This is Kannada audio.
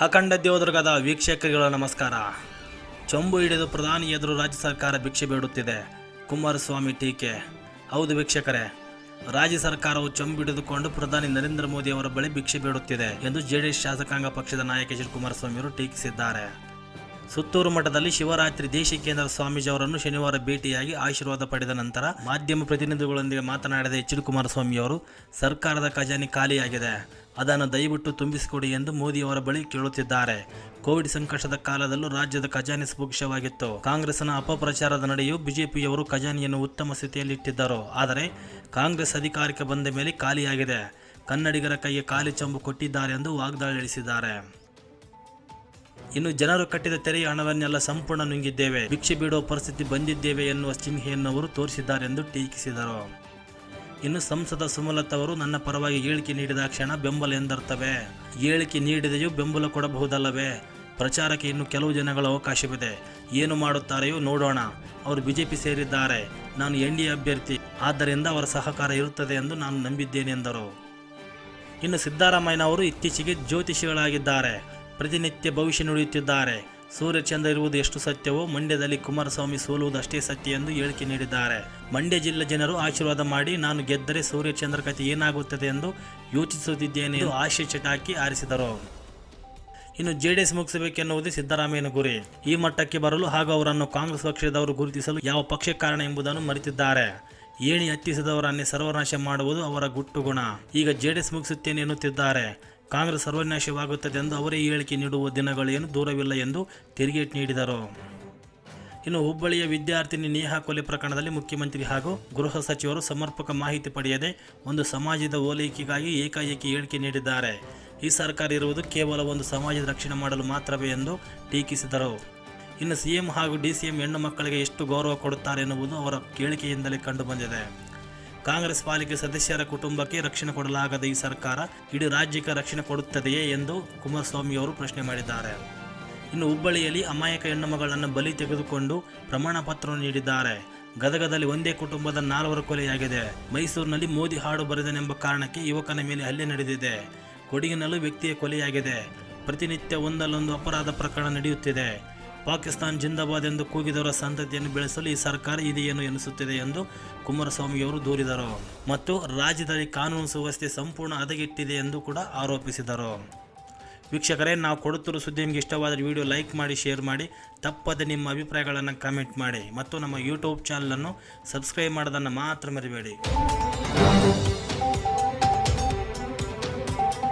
ಅಖಂಡ ದೇವದುರ್ಗದ ವೀಕ್ಷಕರುಗಳ ನಮಸ್ಕಾರ. ಚೊಂಬು ಹಿಡಿದು ಪ್ರಧಾನಿ ಎದುರು ರಾಜ್ಯ ಸರ್ಕಾರ ಭಿಕ್ಷೆ ಬೇಡುತ್ತಿದೆ. ಕುಮಾರಸ್ವಾಮಿ ಟೀಕೆ. ಹೌದು ವೀಕ್ಷಕರೇ, ರಾಜ್ಯ ಸರ್ಕಾರವು ಚೊಂಬು ಹಿಡಿದುಕೊಂಡು ಪ್ರಧಾನಿ ನರೇಂದ್ರ ಮೋದಿ ಅವರ ಬಳಿ ಭಿಕ್ಷೆ ಬೇಡುತ್ತಿದೆ ಎಂದು ಜೆಡಿಎಸ್ ಶಾಸಕಾಂಗ ಪಕ್ಷದ ನಾಯಕ ಎಚ್ ಡಿ ಕುಮಾರಸ್ವಾಮಿ ಅವರು ಟೀಕಿಸಿದ್ದಾರೆ. ಸುತ್ತೂರು ಮಠದಲ್ಲಿ ಶಿವರಾತ್ರಿ ದೇಶಿಕೇಂದ್ರ ಸ್ವಾಮೀಜಿ ಅವರನ್ನು ಶನಿವಾರ ಭೇಟಿಯಾಗಿ ಆಶೀರ್ವಾದ ಪಡೆದ ನಂತರ ಮಾಧ್ಯಮ ಪ್ರತಿನಿಧಿಗಳೊಂದಿಗೆ ಮಾತನಾಡಿದ ಎಚ್ ಡಿ ಕುಮಾರಸ್ವಾಮಿ ಅವರು ಸರ್ಕಾರದ ಖಜಾನೆ ಖಾಲಿಯಾಗಿದೆ. ಅದನ್ನು ದಯವಿಟ್ಟು ತುಂಬಿಸಿಕೊಡಿ ಎಂದು ಮೋದಿ ಅವರ ಬಳಿ ಕೇಳುತ್ತಿದ್ದಾರೆ. ಕೋವಿಡ್ ಸಂಕಷ್ಟದ ಕಾಲದಲ್ಲೂ ರಾಜ್ಯದ ಖಜಾನೆ ಸುಭಿಕ್ಷವಾಗಿತ್ತು ಕಾಂಗ್ರೆಸ್ನ ಅಪಪ್ರಚಾರದ ನಡೆಯೂ ಬಿಜೆಪಿಯವರು ಖಜಾನೆಯನ್ನು ಉತ್ತಮ ಸ್ಥಿತಿಯಲ್ಲಿಟ್ಟಿದ್ದರು. ಆದರೆ ಕಾಂಗ್ರೆಸ್ ಅಧಿಕಾರಕ್ಕೆ ಬಂದ ಮೇಲೆ ಖಾಲಿಯಾಗಿದೆ. ಕನ್ನಡಿಗರ ಕೈಗೆ ಖಾಲಿ ಚಂಬು ಕೊಟ್ಟಿದ್ದಾರೆ ಎಂದು ವಾಗ್ದಾಳಿ ನಡೆಸಿದ್ದಾರೆ. ಇನ್ನು ಜನರು ಕಟ್ಟಿದ ತೆರೆಯ ಹಣವನ್ನೆಲ್ಲ ಸಂಪೂರ್ಣ ನುಂಗಿದ್ದೇವೆ. ಭಿಕ್ಷೆ ಬಿಡುವ ಪರಿಸ್ಥಿತಿ ಬಂದಿದ್ದೇವೆ ಎನ್ನುವ ಚಿಹ್ನೆಯನ್ನು ಅವರು ತೋರಿಸಿದ್ದಾರೆ ಎಂದು ಟೀಕಿಸಿದರು. ಇನ್ನು ಸಂಸದ ಸುಮಲತ್ ಅವರು ನನ್ನ ಪರವಾಗಿ ಹೇಳಿಕೆ ನೀಡಿದ ಕ್ಷಣ ಬೆಂಬಲ ಎಂದರ್ಥವೇ? ಹೇಳಿಕೆ ನೀಡಿದೆಯೂ ಬೆಂಬಲ ಕೊಡಬಹುದಲ್ಲವೇ? ಪ್ರಚಾರಕ್ಕೆ ಇನ್ನು ಕೆಲವು ಜನಗಳ ಅವಕಾಶವಿದೆ. ಏನು ಮಾಡುತ್ತಾರೆಯೋ ನೋಡೋಣ. ಅವರು ಬಿಜೆಪಿ ಸೇರಿದ್ದಾರೆ. ನಾನು ಎನ್ ಡಿ ಅಭ್ಯರ್ಥಿ. ಆದ್ದರಿಂದ ಅವರ ಸಹಕಾರ ಇರುತ್ತದೆ ಎಂದು ನಾನು ನಂಬಿದ್ದೇನೆ ಎಂದರು. ಇನ್ನು ಸಿದ್ದರಾಮಯ್ಯನವರು ಇತ್ತೀಚೆಗೆ ಜ್ಯೋತಿಷಿಗಳಾಗಿದ್ದಾರೆ. ಪ್ರತಿನಿತ್ಯ ಭವಿಷ್ಯ ನುಡಿಯುತ್ತಿದ್ದಾರೆ. ಸೂರ್ಯಚಂದ್ರ ಇರುವುದು ಎಷ್ಟು ಸತ್ಯವೋ ಮಂಡ್ಯದಲ್ಲಿ ಕುಮಾರಸ್ವಾಮಿ ಸೋಲುವುದು ಅಷ್ಟೇ ಸತ್ಯ ಎಂದು ಹೇಳಿಕೆ ನೀಡಿದ್ದಾರೆ. ಮಂಡ್ಯ ಜಿಲ್ಲೆ ಜನರು ಆಶೀರ್ವಾದ ಮಾಡಿ ನಾನು ಗೆದ್ದರೆ ಸೂರ್ಯಚಂದ್ರ ಕಥೆ ಏನಾಗುತ್ತದೆ ಎಂದು ಯೋಚಿಸುತ್ತಿದ್ದೇನೆ ಎಂದು ಆಶೆ ಚಟಾಕಿ ಆರಿಸಿದರು. ಇನ್ನು ಜೆಡಿಎಸ್ ಮುಗಿಸಬೇಕೆನ್ನುವುದೇ ಸಿದ್ದರಾಮಯ್ಯನ ಗುರಿ. ಈ ಮಟ್ಟಕ್ಕೆ ಬರಲು ಹಾಗೂ ಅವರನ್ನು ಕಾಂಗ್ರೆಸ್ ಪಕ್ಷದವರು ಗುರುತಿಸಲು ಯಾವ ಪಕ್ಷ ಕಾರಣ ಎಂಬುದನ್ನು ಮರೆತಿದ್ದಾರೆ. ಏಣಿ ಹತ್ತಿಸಿದವರನ್ನೇ ಸರ್ವನಾಶ ಮಾಡುವುದು ಅವರ ಗುಟ್ಟು ಗುಣ. ಈಗ ಜೆಡಿಎಸ್ ಮುಗಿಸುತ್ತೇನೆ ಎನ್ನುತ್ತಿದ್ದಾರೆ. ಕಾಂಗ್ರೆಸ್ ಸರ್ವನಾಶವಾಗುತ್ತದೆ ಎಂದು ಅವರೇ ಹೇಳಿಕೆ ನೀಡುವ ದಿನಗಳೇನು ದೂರವಿಲ್ಲ ಎಂದು ತಿರುಗೇಟ್ ನೀಡಿದರು. ಇನ್ನು ಹುಬ್ಬಳ್ಳಿಯ ವಿದ್ಯಾರ್ಥಿನಿ ನೇಹಾ ಕೊಲೆ ಪ್ರಕರಣದಲ್ಲಿ ಮುಖ್ಯಮಂತ್ರಿ ಹಾಗೂ ಗೃಹ ಸಚಿವರು ಸಮರ್ಪಕ ಮಾಹಿತಿ ಪಡೆಯದೆ ಒಂದು ಸಮಾಜದ ಓಲೈಕೆಗಾಗಿ ಏಕಾಏಕಿ ಹೇಳಿಕೆ ನೀಡಿದ್ದಾರೆ. ಈ ಸರ್ಕಾರ ಇರುವುದು ಕೇವಲ ಒಂದು ಸಮಾಜದ ರಕ್ಷಣೆ ಮಾಡಲು ಮಾತ್ರವೇ ಎಂದು ಟೀಕಿಸಿದರು. ಇನ್ನು ಸಿಎಂ ಹಾಗೂ ಡಿಸಿಎಂ ಹೆಣ್ಣು ಮಕ್ಕಳಿಗೆ ಎಷ್ಟು ಗೌರವ ಕೊಡುತ್ತಾರೆ ಎನ್ನುವುದು ಅವರ ಕೇಳಿಕೆಯಿಂದಲೇ ಕಂಡುಬಂದಿದೆ. ಕಾಂಗ್ರೆಸ್ ಪಾಲಿಕೆ ಸದಸ್ಯರ ಕುಟುಂಬಕ್ಕೆ ರಕ್ಷಣೆ ಕೊಡಲಾಗದ ಈ ಸರ್ಕಾರ ಇಡೀ ರಾಜ್ಯಕ್ಕೆ ರಕ್ಷಣೆ ಕೊಡುತ್ತದೆಯೇ ಎಂದು ಕುಮಾರಸ್ವಾಮಿ ಅವರು ಪ್ರಶ್ನೆ ಮಾಡಿದ್ದಾರೆ. ಇನ್ನು ಹುಬ್ಬಳ್ಳಿಯಲ್ಲಿ ಅಮಾಯಕ ಹೆಣ್ಣುಮಗಳನ್ನು ಬಲಿ ತೆಗೆದುಕೊಂಡು ಪ್ರಮಾಣ ಪತ್ರವನ್ನು ನೀಡಿದ್ದಾರೆ. ಗದಗದಲ್ಲಿ ಒಂದೇ ಕುಟುಂಬದ ನಾಲ್ವರು ಕೊಲೆಯಾಗಿದೆ. ಮೈಸೂರಿನಲ್ಲಿ ಮೋದಿ ಹಾಡು ಬರೆದನೆಂಬ ಕಾರಣಕ್ಕೆ ಯುವಕನ ಮೇಲೆ ಹಲ್ಲೆ ನಡೆದಿದೆ. ಕೊಡಗಿನಲ್ಲೂ ವ್ಯಕ್ತಿಯ ಕೊಲೆಯಾಗಿದೆ. ಪ್ರತಿನಿತ್ಯ ಒಂದಲ್ಲೊಂದು ಅಪರಾಧ ಪ್ರಕರಣ ನಡೆಯುತ್ತಿದೆ. ಪಾಕಿಸ್ತಾನ್ ಜಿಂದಾಬಾದ್ ಎಂದು ಕೂಗಿದವರ ಸಂತತಿಯನ್ನು ಬೆಳೆಸಲು ಈ ಸರ್ಕಾರ ಇದೆಯೇನು ಎನಿಸುತ್ತಿದೆ ಎಂದು ಕುಮಾರಸ್ವಾಮಿಯವರು ದೂರಿದರು. ಮತ್ತು ರಾಜ್ಯದಲ್ಲಿ ಕಾನೂನು ಸುವ್ಯವಸ್ಥೆ ಸಂಪೂರ್ಣ ಹದಗೆಟ್ಟಿದೆ ಎಂದು ಕೂಡ ಆರೋಪಿಸಿದರು. ವೀಕ್ಷಕರೇ, ನಾವು ಕೊಡುತ್ತಿರುವ ಸುದ್ದಿ ನಿಮಗೆ ಇಷ್ಟವಾದರೆ ವಿಡಿಯೋ ಲೈಕ್ ಮಾಡಿ, ಶೇರ್ ಮಾಡಿ, ತಪ್ಪದೆ ನಿಮ್ಮ ಅಭಿಪ್ರಾಯಗಳನ್ನು ಕಮೆಂಟ್ ಮಾಡಿ ಮತ್ತು ನಮ್ಮ ಯೂಟ್ಯೂಬ್ ಚಾನಲನ್ನು ಸಬ್ಸ್ಕ್ರೈಬ್ ಮಾಡೋದನ್ನು ಮಾತ್ರ ಮರಿಬೇಡಿ.